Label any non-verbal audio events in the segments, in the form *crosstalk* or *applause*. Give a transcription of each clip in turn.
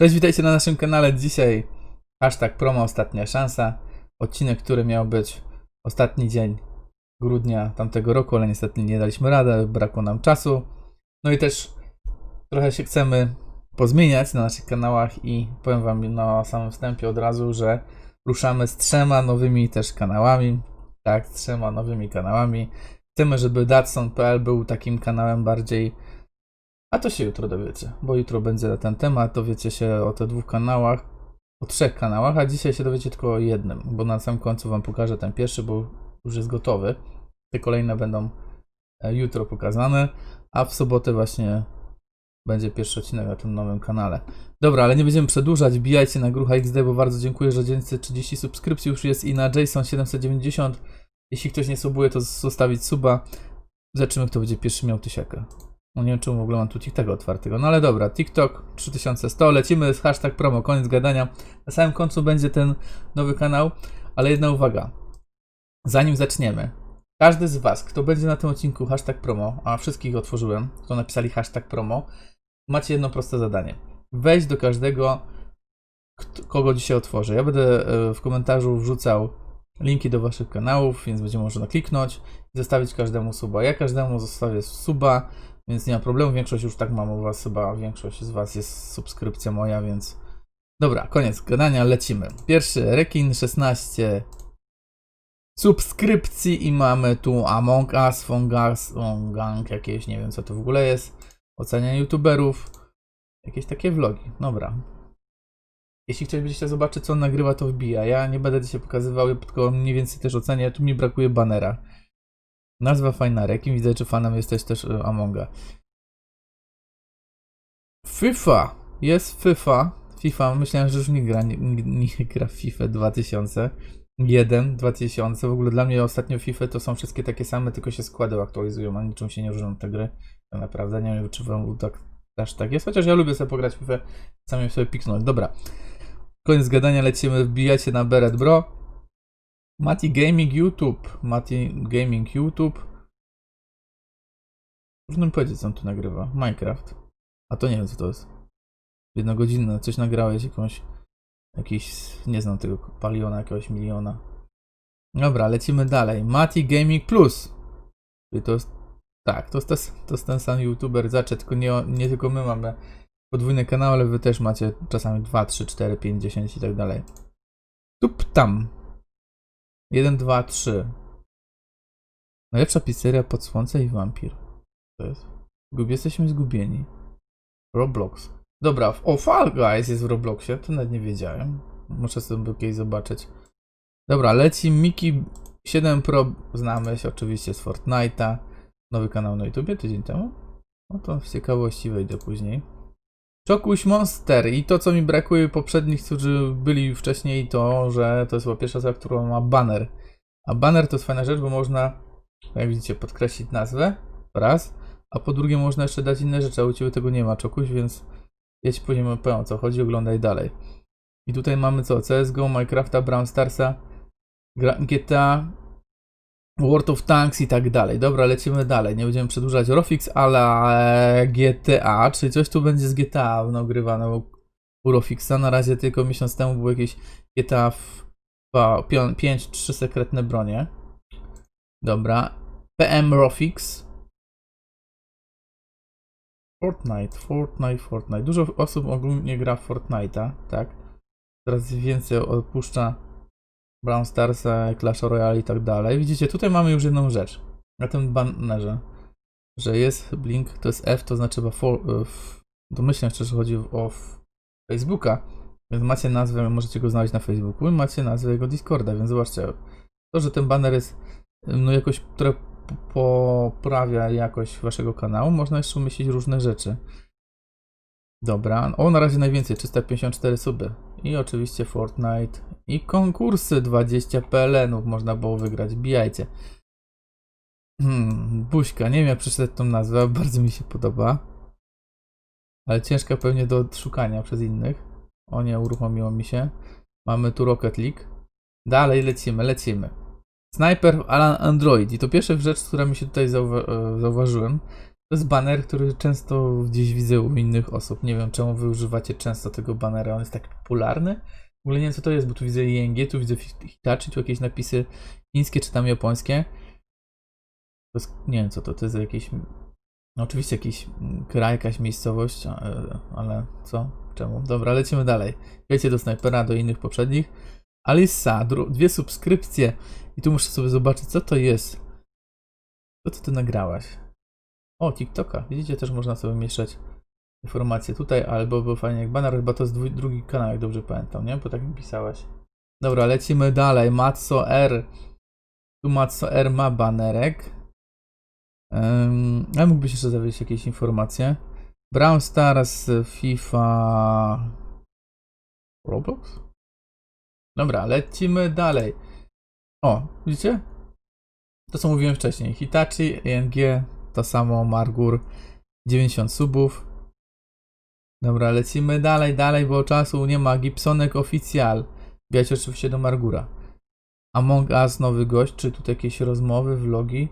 Cześć, witajcie na naszym kanale. Dzisiaj hashtag promo ostatnia szansa. Odcinek, który miał być ostatni dzień grudnia tamtego roku, ale niestety nie daliśmy rady, brakło nam czasu. No i też trochę się chcemy pozmieniać na naszych kanałach i powiem wam na samym wstępie od razu, że ruszamy z trzema nowymi też kanałami. Tak, z trzema nowymi kanałami. Chcemy, żeby Datson.pl był takim kanałem bardziej a to się jutro dowiecie, bo jutro będzie na ten temat. Dowiecie się o te dwóch kanałach, o trzech kanałach, a dzisiaj się dowiecie tylko o jednym, bo na samym końcu Wam pokażę ten pierwszy, bo już jest gotowy. Te kolejne będą e, jutro pokazane, a w sobotę właśnie będzie pierwszy odcinek na tym nowym kanale. Dobra, ale nie będziemy przedłużać. Wbijajcie na Grucha XD, bo bardzo dziękuję, że 930 subskrypcji już jest i na Jason 790. Jeśli ktoś nie subuje, to zostawić suba. Zobaczymy, kto będzie pierwszy miał tysiaka. No nie wiem, czemu w ogóle mam tu TikToka otwartego. No ale dobra, TikTok 3100. Lecimy z hashtag promo, koniec gadania. Na samym końcu będzie ten nowy kanał, ale jedna uwaga. Zanim zaczniemy, każdy z Was, kto będzie na tym odcinku hashtag promo, a wszystkich otworzyłem, kto napisali hashtag promo, macie jedno proste zadanie. Wejść do każdego, kogo dzisiaj otworzę. Ja będę e, w komentarzu wrzucał linki do Waszych kanałów, więc będzie można kliknąć i zostawić każdemu suba. Ja każdemu zostawię suba, więc nie ma problemu. Większość już tak mam u Was chyba, większość z Was jest subskrypcja moja, więc dobra, koniec gadania, lecimy. Pierwszy, Rekin 16 subskrypcji i mamy tu Among Us, Fongas, Gang, jakieś, nie wiem co to w ogóle jest, ocenianie youtuberów, jakieś takie vlogi, dobra. Jeśli ktoś będzie chciał zobaczyć co on nagrywa, to wbija. Ja nie będę dzisiaj pokazywał, tylko mniej więcej też ocenię, tu mi brakuje banera. Nazwa fajna, Rekin, widzę, czy fanem jesteś też y, Amonga. FIFA. Jest FIFA. FIFA, myślałem, że już nie gra, nie, nie, gra FIFA 2001, 2000. W ogóle dla mnie ostatnio FIFA to są wszystkie takie same, tylko się składy aktualizują, a niczym się nie różnią te gry. To naprawdę nie wiem, czy wam tak, aż tak jest. Chociaż ja lubię sobie pograć FIFA, sami sobie piknąć. Dobra. Koniec gadania, lecimy, wbijacie na Beret Bro. Mati Gaming YouTube. Mati Gaming YouTube. Można mi powiedzieć, co on tu nagrywa. Minecraft. A to nie wiem, co to jest. Jednogodzinne. Coś nagrałeś, jakąś... Jakiś... Nie znam tego paliona, jakiegoś miliona. Dobra, lecimy dalej. Mati Gaming Plus. To jest... Tak, to jest, to jest, to jest ten sam youtuber zaczę, tylko nie, nie tylko my mamy podwójne kanały, ale wy też macie czasami 2, 3, 4, 5, 10 i tak dalej. Tup tam. 1, 2, 3. Najlepsza pizzeria pod słońce i wampir. To jest. Gubi, jesteśmy zgubieni. Roblox. Dobra, w- o Fall Guys jest w Robloxie, to nawet nie wiedziałem. Muszę sobie kiedyś zobaczyć. Dobra, leci Miki 7 Pro, znamy się oczywiście z Fortnite'a. Nowy kanał na YouTubie tydzień temu. No to z ciekawości wejdę później. Czokuś Monster i to co mi brakuje poprzednich, którzy byli wcześniej, to że to jest chyba pierwsza osoba, która ma banner. A banner to jest fajna rzecz, bo można, jak widzicie, podkreślić nazwę, raz, a po drugie można jeszcze dać inne rzeczy, a u Ciebie tego nie ma, Czokuś, więc ja Ci później powiem o co chodzi, oglądaj dalej. I tutaj mamy co? CSGO, Minecrafta, Brawl Starsa, GTA, World of Tanks i tak dalej. Dobra, lecimy dalej. Nie będziemy przedłużać Rofix, ale GTA, czyli coś tu będzie z GTA nagrywane u Rofixa. Na razie tylko miesiąc temu było jakieś GTA 5, 3 sekretne bronie. Dobra. PM Rofix. Fortnite, Fortnite, Fortnite. Dużo osób ogólnie gra w Fortnite'a, tak? Coraz więcej odpuszcza Brown Starsa, Clash Royale i tak dalej. Widzicie, tutaj mamy już jedną rzecz na tym bannerze, że jest Blink, to jest F, to znaczy chyba for, w, domyślam się, że chodzi o Facebooka, więc macie nazwę, możecie go znaleźć na Facebooku i macie nazwę jego Discorda, więc zobaczcie, to, że ten banner jest no jakoś, które poprawia jakość waszego kanału, można jeszcze umieścić różne rzeczy. Dobra, o na razie najwięcej, 354 suby. I oczywiście Fortnite. I konkursy 20 PLN-ów można było wygrać, bijajcie. Hmm, Buźka, nie wiem jak przeczytać tą nazwę, *laughs* bardzo mi się podoba. Ale ciężka pewnie do odszukania przez innych. O nie, uruchomiło mi się. Mamy tu Rocket League. Dalej lecimy, lecimy. Sniper Alan Android. I to pierwsza rzecz, która mi się tutaj zauwa- e, zauważyłem, To jest baner, który często gdzieś widzę u innych osób. Nie wiem, czemu wy używacie często tego banera. On jest tak popularny. W ogóle nie wiem, co to jest, bo tu widzę ING, tu widzę Hitachi, tu jakieś napisy chińskie czy tam japońskie. Jest, nie wiem, co to, to jest jakieś... No oczywiście jakiś mm, kraj, jakaś miejscowość, a- ale co? Czemu? Dobra, lecimy dalej. Wiecie do snajpera, do innych poprzednich. Alisa, dwie subskrypcje. I tu muszę sobie zobaczyć, co to jest. Co ty nagrałaś? O, TikToka. Widzicie, też można sobie mieszać informacje tutaj, albo było fajnie jak banner, chyba to jest dwu- drugi kanał, jak dobrze pamiętam, nie? Bo tak mi pisałaś. Dobra, lecimy dalej. Matso R. Tu Matso R ma banerek. Um, a mógłbyś jeszcze zawieść jakieś informacje? Brawl Stars, FIFA... Roblox? Dobra, lecimy dalej. O, widzicie? To co mówiłem wcześniej. Hitachi, ING, to samo, Margur, 90 subów. Dobra, lecimy dalej, dalej, bo czasu nie ma. Gibsonek Oficjal. Bijać oczywiście do Margura. Among Us, nowy gość, czy tutaj jakieś rozmowy, vlogi?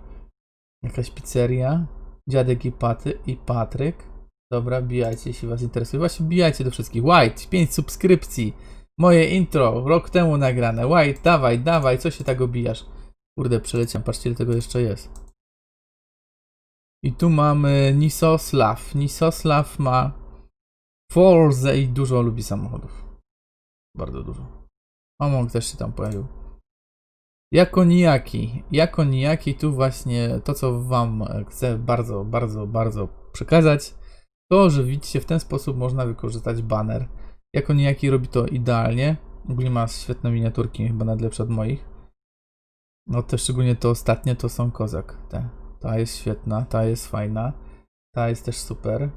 Jakaś pizzeria? Dziadek i Paty i Patryk. Dobra, bijajcie, jeśli was interesuje. Właśnie bijajcie do wszystkich. White, 5 subskrypcji. Moje intro, rok temu nagrane. White, dawaj, dawaj, co się tak obijasz? Kurde, przeleciałem, patrzcie ile tego jeszcze jest. I tu mamy Nisoslav. Nisoslav ma Forze i dużo lubi samochodów. Bardzo dużo. Among też się tam pojawił. Jako nijaki. Jako nijaki tu właśnie to, co wam chcę bardzo, bardzo, bardzo przekazać, to, że widzicie, w ten sposób można wykorzystać banner. Jako nijaki robi to idealnie. Ogólnie ma świetne miniaturki, chyba nawet lepsze od moich. No te szczególnie to ostatnie to są kozak. Te. Ta jest świetna, ta jest fajna. Ta jest też super.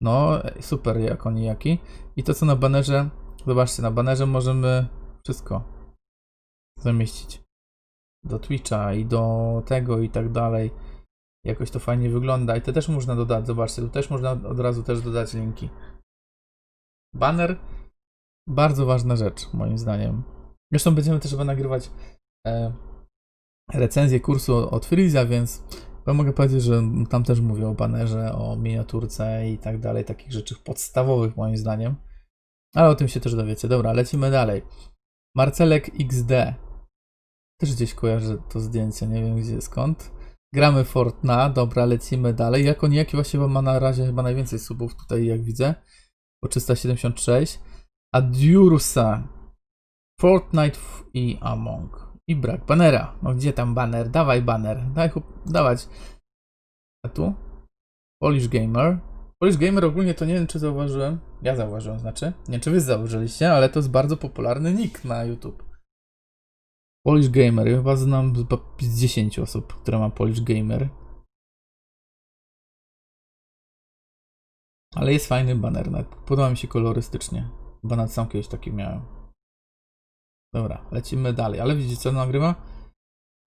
No, super jako nijaki. I to co na banerze, zobaczcie, na banerze możemy wszystko zamieścić. Do Twitcha i do tego i tak dalej. Jakoś to fajnie wygląda. I to też można dodać, zobaczcie, tu też można od razu też dodać linki. Banner, bardzo ważna rzecz, moim zdaniem. Zresztą będziemy też chyba nagrywać e, recenzję kursu od Freeza, więc mogę powiedzieć, że tam też mówię o banerze, o miniaturce i tak dalej, takich rzeczy podstawowych moim zdaniem. Ale o tym się też dowiecie. Dobra, lecimy dalej. Marcelek XD. Też gdzieś kojarzę to zdjęcie, nie wiem gdzie skąd. Gramy Fortna, dobra, lecimy dalej. Jako niejaki właściwie ma na razie chyba najwięcej subów tutaj, jak widzę. Po 376. A Dursa. Fortnite i Among. I brak banera. No gdzie tam banner? Dawaj banner. Daj, chłop- dawać. A tu? Polish Gamer. Polish Gamer ogólnie to nie wiem, czy zauważyłem. Ja zauważyłem, znaczy. Nie wiem, czy wy zauważyliście, ale to jest bardzo popularny nick na YouTube. Polish Gamer. Ja chyba znam z 10 osób, które ma Polish Gamer. Ale jest fajny banner. Podoba mi się kolorystycznie. Chyba nawet sam kiedyś taki miałem. Dobra, lecimy dalej. Ale widzicie co nagrywa?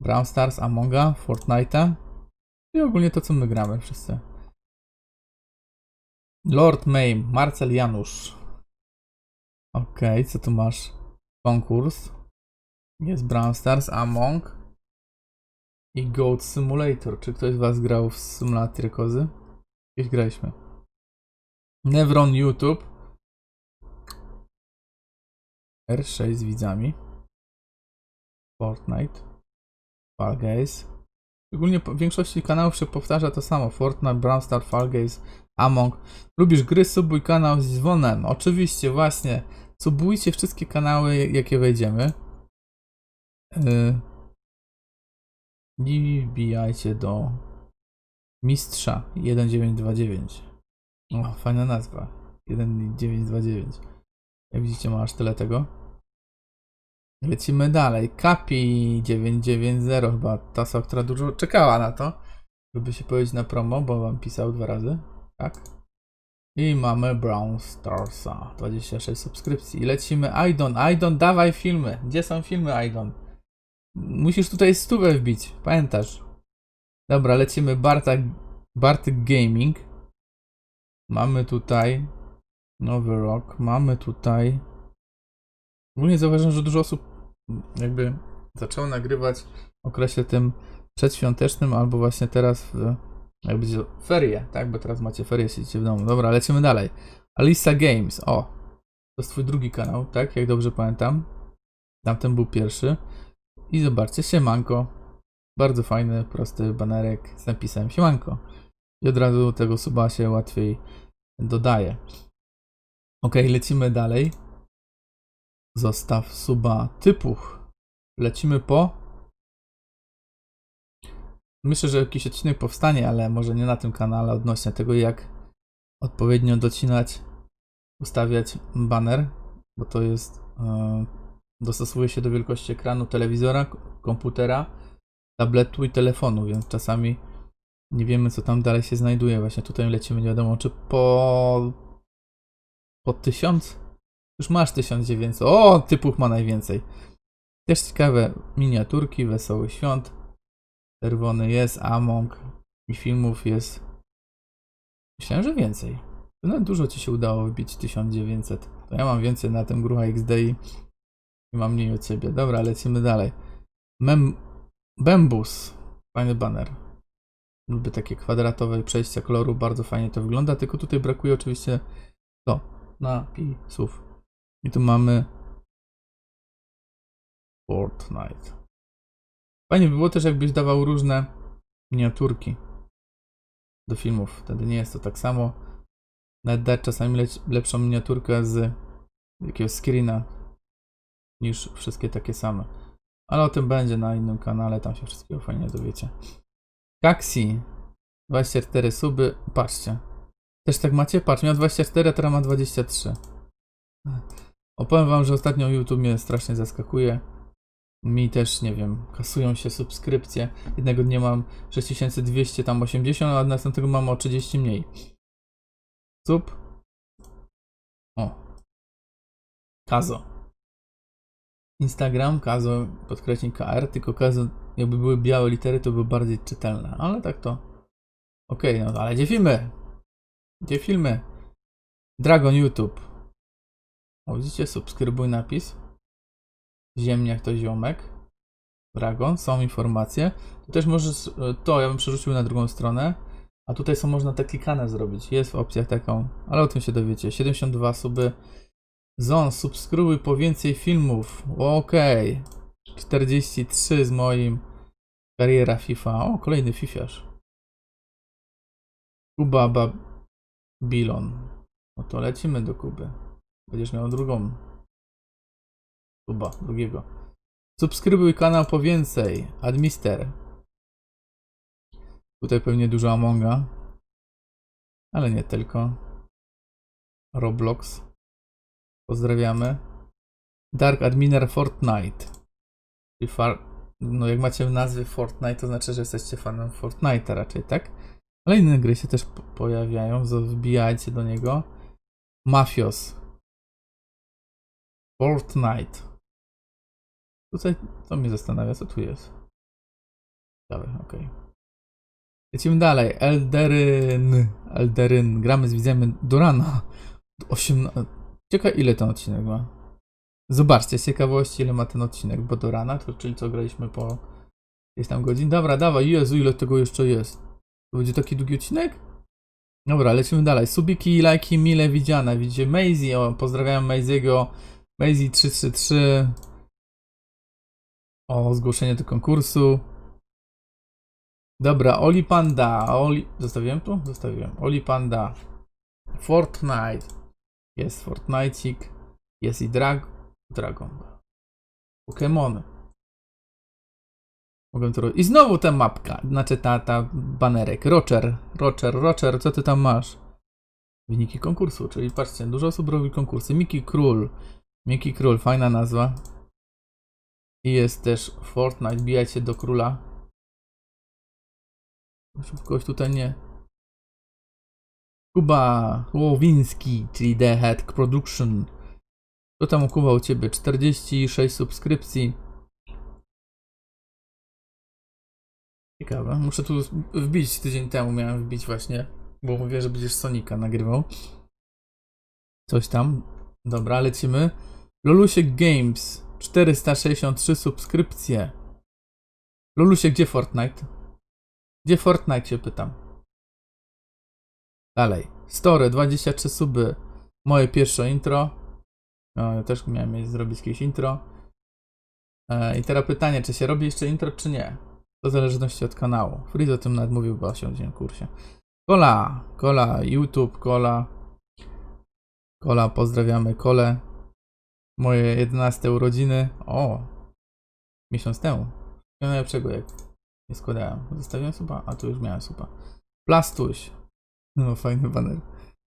Brown Stars, Amonga, Fortnite'a i ogólnie to co my gramy wszyscy. Lord Mame, Marcel Janusz. Okej, co tu masz? Konkurs. Jest Brown Stars, Among i Goat Simulator. Czy ktoś z was grał w symulację kozy? Kiedyś graliśmy. Nevron YouTube. R6 z widzami. Fortnite. Ogólnie po- w większości kanałów się powtarza to samo. Fortnite, Brawl Stars, Among. Lubisz gry? Subuj kanał z dzwonem. Oczywiście, właśnie. Subujcie wszystkie kanały, jakie wejdziemy. Yy. I wbijajcie do Mistrza 1929. O, fajna nazwa. 1929. Jak widzicie, ma aż tyle tego. Lecimy dalej. Kapi 990 chyba ta osoba, która dużo czekała na to, żeby się powiedzieć na promo, bo wam pisał dwa razy. Tak. I mamy Brown Starsa. 26 subskrypcji. Lecimy Aidon. Aidon, dawaj filmy. Gdzie są filmy, Aidon? Musisz tutaj stówę wbić. Pamiętasz? Dobra, lecimy Bartek, Bartek Gaming. Mamy tutaj Nowy Rok. Mamy tutaj Ogólnie zauważyłem, że dużo osób jakby zaczęło nagrywać w okresie tym przedświątecznym albo właśnie teraz w Jak będzie ferie, tak? Bo teraz macie ferie, siedzicie w domu. Dobra, lecimy dalej. Alisa Games, o. To jest twój drugi kanał, tak? Jak dobrze pamiętam. Tamten był pierwszy. I zobaczcie, siemanko. Bardzo fajny, prosty banerek z napisem siemanko. I od razu tego suba się łatwiej dodaje. Ok, lecimy dalej. Zostaw suba typuch. Lecimy po. Myślę, że jakiś odcinek powstanie, ale może nie na tym kanale odnośnie tego, jak odpowiednio docinać, ustawiać banner, bo to jest. e, dostosowuje się do wielkości ekranu telewizora, komputera, tabletu i telefonu, więc czasami nie wiemy, co tam dalej się znajduje. Właśnie tutaj lecimy, nie wiadomo, czy po. po 1000? Już masz 1900. O, typuch ma najwięcej. Też ciekawe miniaturki, wesoły świąt. Czerwony jest, Among i filmów jest. Myślałem, że więcej. No dużo ci się udało wbić 1900. To ja mam więcej na tym grucha XD i mam mniej od ciebie. Dobra, lecimy dalej. Mem Bembus. Fajny banner. Lubię takie kwadratowe przejścia koloru, bardzo fajnie to wygląda, tylko tutaj brakuje oczywiście to, napisów. I tu mamy Fortnite. Fajnie by było też, jakbyś dawał różne miniaturki do filmów. Wtedy nie jest to tak samo. Nawet dać czasami leć, lepszą miniaturkę z jakiegoś screena niż wszystkie takie same. Ale o tym będzie na innym kanale, tam się wszystkiego fajnie dowiecie. Kaksi. 24 suby. Patrzcie. Też tak macie? Patrz, miał 24, a teraz ma 23. Opowiem wam, że ostatnio YouTube mnie strasznie zaskakuje. Mi też, nie wiem, kasują się subskrypcje. Jednego dnia mam 6200, tam 80, a następnego mam o 30 mniej. Sub. O. Kazo. Instagram, Kazo, podkreśnik KR, tylko Kazo, jakby były białe litery, to były bardziej czytelne, ale tak to. Okej, no ale gdzie filmy? Gdzie filmy? Dragon YouTube. O, widzicie, subskrybuj napis. Ziemniak to ziomek. Dragon, są informacje. Tu też możesz, e, to ja bym przerzucił na drugą stronę. A tutaj są można te klikane zrobić. Jest w opcjach taką, ale o tym się dowiecie. 72 suby. Zon, subskrybuj po więcej filmów. Okej. 43 z moim. Kariera FIFA. O, kolejny fifiarz. Kuba Babilon. No to lecimy do Kuby. Będziesz miał drugą. Kuba, drugiego. Subskrybuj kanał po więcej. Admister. Tutaj pewnie dużo Amonga. Ale nie tylko. Roblox. Pozdrawiamy. Dark Adminer Fortnite. Czyli far... No jak macie w nazwie Fortnite, to znaczy, że jesteście fanem Fortnite'a raczej, tak? Ale inne gry się też po- pojawiają, wbijajcie do niego. Mafios. Fortnite. Tutaj to mnie zastanawia, co tu jest. Ciekawe, okej. Lecimy dalej. Elderyn. Elderyn. Gramy z widzami do rana. 18. Ciekawe ile ten odcinek ma. Zobaczcie z ciekawości ile ma ten odcinek, bo do rana, to, czyli co graliśmy po jakieś tam godzin. Dobra, dawaj, Jezu, ile tego jeszcze jest. To będzie taki długi odcinek? Dobra, lecimy dalej. Subiki, lajki, mile widziane. Widzicie Maisie, o, pozdrawiam Maisiego. Maisie 333. O, zgłoszenie do konkursu. Dobra, Oli Panda. Oli... Zostawiłem tu? Zostawiłem. Oli Panda. Fortnite. Jest Fortnite'ik. Jest i Drag... Dragon. Pokémony. Mogę to. I znowu ta mapka. Znaczy ta, ta banerek. Rocher. Rocher, Rocher, co ty tam masz? Wyniki konkursu, czyli patrzcie, dużo osób robi konkursy. Miki Król. Miki Król, fajna nazwa. I jest też Fortnite. Bijajcie do króla. Kogoś tutaj nie. Kuba Łowiński, czyli The Head Production. Co tam Kuba u ciebie? 46 subskrypcji. Ciekawe. Muszę tu wbić tydzień temu, miałem wbić właśnie, bo mówię, że będziesz Sonika nagrywał. Coś tam. Dobra, lecimy. Lolusiek Games. 463 subskrypcje. Lolusie, gdzie Fortnite? Gdzie Fortnite się pytam? Dalej. Story, 23 suby. Moje pierwsze intro. No, ja też miałem zrobić jakieś intro. E, I teraz pytanie, czy się robi jeszcze intro, czy nie? To w zależności od kanału. Freeze o tym nawet mówił w 80 kursie. Kola, kola, YouTube, kola. Kola, pozdrawiamy kole. Moje 11 urodziny. O! Miesiąc temu. Wszystkiego najlepszego, jak nie składałem. Zostawiłem suba? A tu już miałem suba. Plastuś. No, fajny baner.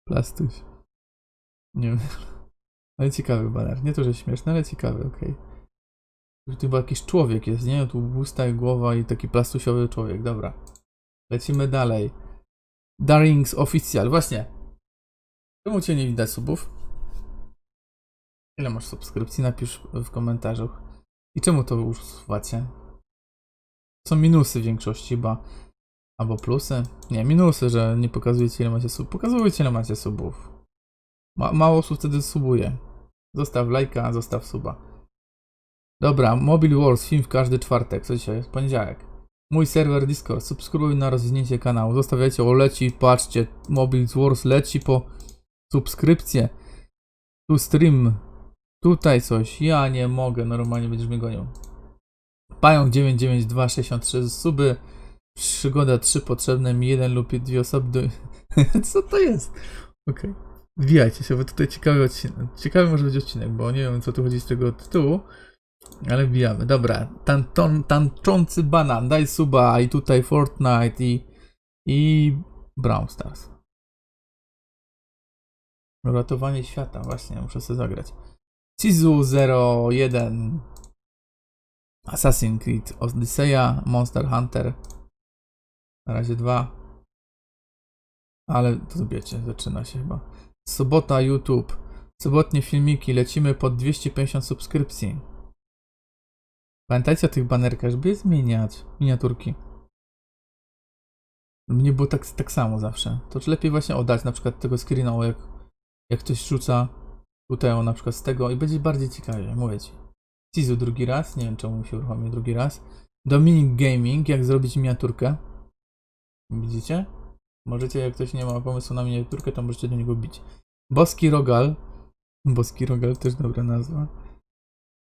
Plastuś. Nie wiem. Ale ciekawy baner. Nie to, że śmieszny, ale ciekawy, okej. Okay. Tu chyba jakiś człowiek jest, nie? Tu usta i głowa i taki plastusiowy człowiek. Dobra. Lecimy dalej. Darings Official. Właśnie. Czemu cię nie widać subów? Ile masz subskrypcji? Napisz w komentarzu. I czemu to usuwacie? Są minusy w większości chyba. Albo plusy? Nie, minusy, że nie pokazujecie ile macie subów. Pokazujcie ile macie subów. Ma mało osób wtedy subuje. Zostaw lajka, zostaw suba. Dobra, Mobile Wars, film w każdy czwartek. Co dzisiaj jest? Poniedziałek. Mój serwer Discord. Subskrybuj na rozwinięcie kanału. Zostawiajcie, o leci, patrzcie. Mobile Wars leci po subskrypcję. Tu stream. Tutaj coś. Ja nie mogę, normalnie będziesz mnie gonił. Pająk 99263 suby. Przygoda 3 potrzebne mi jeden lub dwie osoby do... *laughs* Co to jest? Okej. Okay. Wbijajcie się, bo tutaj ciekawy odcinek. Ciekawy może być odcinek, bo nie wiem co tu chodzi z tego tytułu. Ale wbijamy. Dobra. Tanton, tanczący banan. Daj suba i tutaj Fortnite i... I... Brawl Stars. Ratowanie świata. Właśnie, muszę sobie zagrać. Cizu 01 Assassin's Creed Odyseja, Monster Hunter. Na razie dwa. Ale to wiecie, zaczyna się chyba. Sobota YouTube. Sobotnie filmiki. Lecimy pod 250 subskrypcji. Pamiętajcie o tych banerkach, żeby je zmieniać. Miniaturki. Mnie było tak, tak samo zawsze. To czy lepiej właśnie oddać na przykład tego screena, jak, jak ktoś rzuca tutaj o, na przykład z tego i będzie bardziej ciekawie, mówię ci. Cizu drugi raz, nie wiem czemu się uruchomił drugi raz. Dominic Gaming, jak zrobić miniaturkę. Widzicie? Możecie, jak ktoś nie ma pomysłu na miniaturkę, to możecie do niego bić. Boski Rogal. Boski Rogal też dobra nazwa.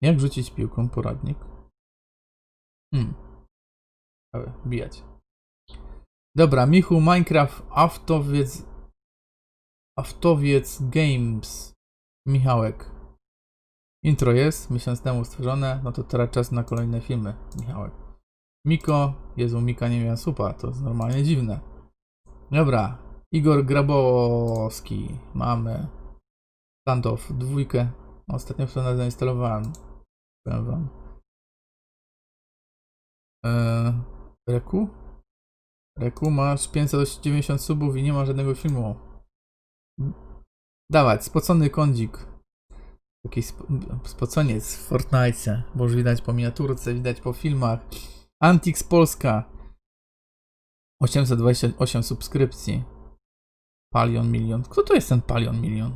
Jak rzucić piłką, poradnik. Hmm. Dobra, bijać. Dobra, Michu, Minecraft, Aftowiec, Aftowiec Games. Michałek. Intro jest, miesiąc temu stworzone, no to teraz czas na kolejne filmy, Michałek. Miko, Jezu, Mika nie miała supa, to jest normalnie dziwne. Dobra, Igor Grabowski, mamy Standoff, dwójkę, ostatnio w to zainstalowałem, powiem wam. Eee, Reku? Reku, masz 590 subów i nie ma żadnego filmu. Dawać, spocony kądzik. Jakiś sp spoconiec w Fortnite, bo już widać po miniaturce, widać po filmach. Antix Polska. 828 subskrypcji. Palion Milion. Kto to jest ten Palion Milion?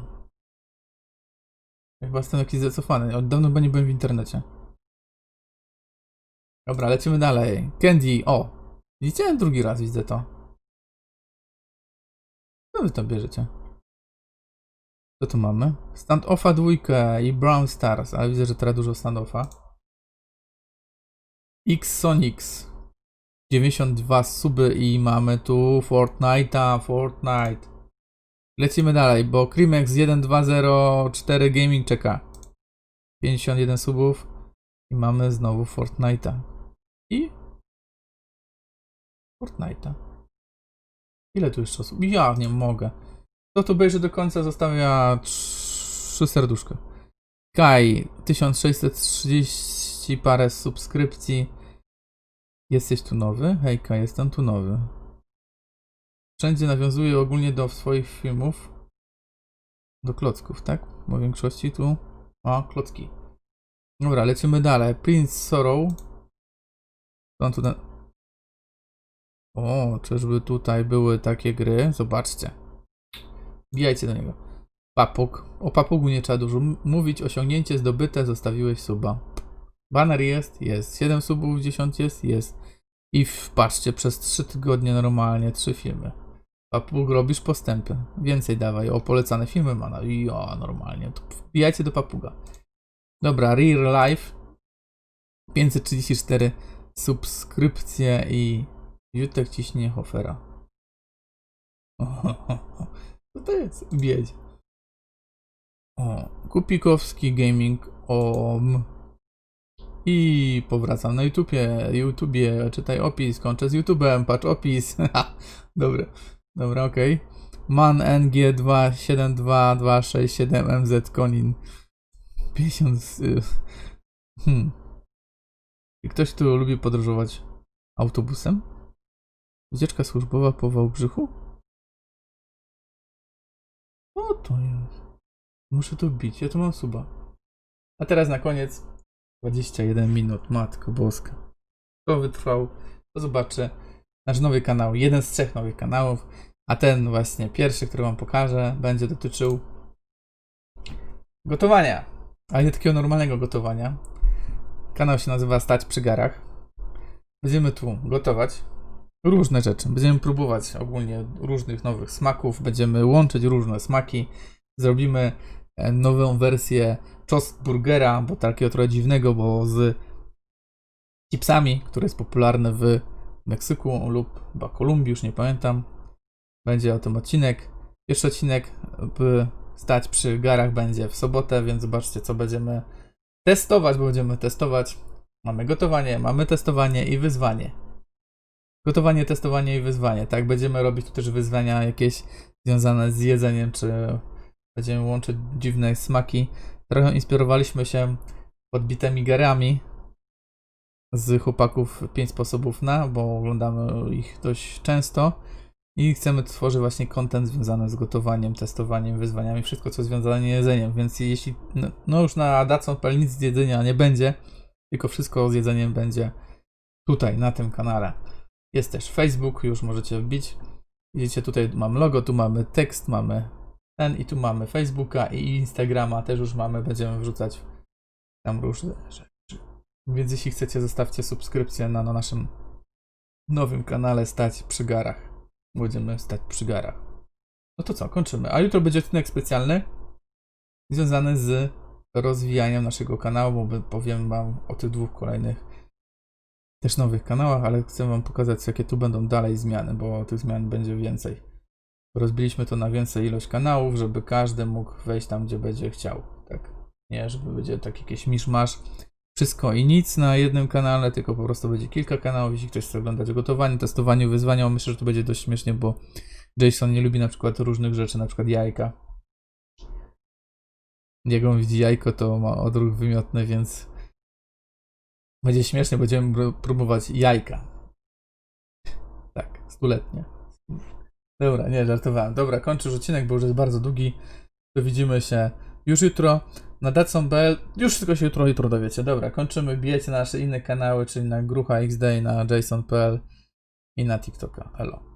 Chyba jestem jakiś zacofany. Od dawno chyba nie byłem w internecie. Dobra, lecimy dalej. Candy, o! Widzicie? Drugi raz widzę to. Co wy to bierzecie? Co tu mamy? Standoffa dwójkę i Brown Stars, ale widzę, że teraz dużo standoffa. X Sonix. 92 suby i mamy tu Fortnite'a, Fortnite. Lecimy dalej, bo Crimex 1204 Gaming czeka. 51 subów i mamy znowu Fortnite'a. I Fortnite'a. Ile tu jeszcze osób? Ja nie mogę. Kto tu obejrzy do końca zostawia 3 serduszka. Kai 1630 parę subskrypcji. Jesteś tu nowy? Hejka, jestem tu nowy. Wszędzie nawiązuję ogólnie do swoich filmów. Do klocków, tak? Bo w większości tu. O, klocki. Dobra, lecimy dalej. Prince Sorrow. On tu. O, czyżby tutaj były takie gry? Zobaczcie. Bijajcie do niego. Papug. O papugu nie trzeba dużo mówić. Osiągnięcie zdobyte, zostawiłeś suba. Banner jest? Jest. 7 subów, 10 jest? Jest. I w, patrzcie, przez 3 tygodnie normalnie 3 filmy. Papug, robisz postępy. Więcej dawaj. O, polecane filmy ma. No i o, normalnie. Wbijajcie do papuga. Dobra, Real Life. 534 subskrypcje i Jutek ciśnie Hofera. *laughs* Co to jest? Wiedź. O, Kupikowski Gaming OM. I powracam na YouTubie, YouTubie, czytaj opis, kończę z YouTubem, patrz opis. *laughs* Dobra, dobra, okej. Man NG272267MZ Konin. 50. z- y, Hmm. Ktoś tu lubi podróżować autobusem? Wycieczka służbowa po Wałbrzychu? O to jest. Muszę to wbić, ja tu mam suba. A teraz na koniec 21 minut, matko boska. Kto wytrwał, to zobaczy nasz nowy kanał, jeden z trzech nowych kanałów, a ten właśnie pierwszy, który wam pokażę, będzie dotyczył gotowania, ale nie takiego normalnego gotowania. Kanał się nazywa Stać przy garach. Będziemy tu gotować różne rzeczy. Będziemy próbować ogólnie różnych nowych smaków, będziemy łączyć różne smaki. Zrobimy e, nową wersję Burgera, bo takiego trochę dziwnego, bo z chipsami, który jest popularny w Meksyku lub chyba Kolumbii, już nie pamiętam. Będzie o tym odcinek. Jeszcze odcinek by stać przy garach będzie w sobotę, więc zobaczcie co będziemy testować, bo będziemy testować. Mamy gotowanie, mamy testowanie i wyzwanie. Gotowanie, testowanie i wyzwanie. Tak, będziemy robić tu też wyzwania jakieś związane z jedzeniem, czy będziemy łączyć dziwne smaki. Trochę inspirowaliśmy się podbitymi garami z chłopaków 5 sposobów na, bo oglądamy ich dość często i chcemy tworzyć właśnie content związany z gotowaniem, testowaniem, wyzwaniami, wszystko co związane z jedzeniem, więc jeśli no, no już na Datsun.pl nic z jedzenia nie będzie, tylko wszystko z jedzeniem będzie tutaj, na tym kanale. Jest też Facebook, już możecie wbić. Widzicie, tutaj mam logo, tu mamy tekst, mamy ten i tu mamy Facebooka i Instagrama też już mamy, będziemy wrzucać tam różne rzeczy. Więc jeśli chcecie, zostawcie subskrypcję na, na naszym nowym kanale Stać przy garach. Będziemy stać przy garach. No to co, kończymy. A jutro będzie odcinek specjalny związany z rozwijaniem naszego kanału, bo powiem wam o tych dwóch kolejnych też nowych kanałach, ale chcę wam pokazać, jakie tu będą dalej zmiany, bo tych zmian będzie więcej. Rozbiliśmy to na więcej ilość kanałów, żeby każdy mógł wejść tam, gdzie będzie chciał. Tak. Nie, żeby będzie tak jakiś miszmasz. Wszystko i nic na jednym kanale, tylko po prostu będzie kilka kanałów. Jeśli ktoś chce oglądać gotowanie, testowanie, wyzwania, myślę, że to będzie dość śmiesznie, bo Jason nie lubi na przykład różnych rzeczy, na przykład jajka. Jak on widzi jajko, to ma odruch wymiotny, więc będzie śmiesznie, będziemy pró- próbować jajka. Tak, stuletnie. Dobra, nie, żartowałem. Dobra, kończę odcinek, bo już jest bardzo długi. To widzimy się już jutro na Datsun.pl. Już wszystko się jutro, jutro dowiecie. Dobra, kończymy. Bijecie na nasze inne kanały, czyli na Grucha XD, na Jason.pl i na TikToka. Elo.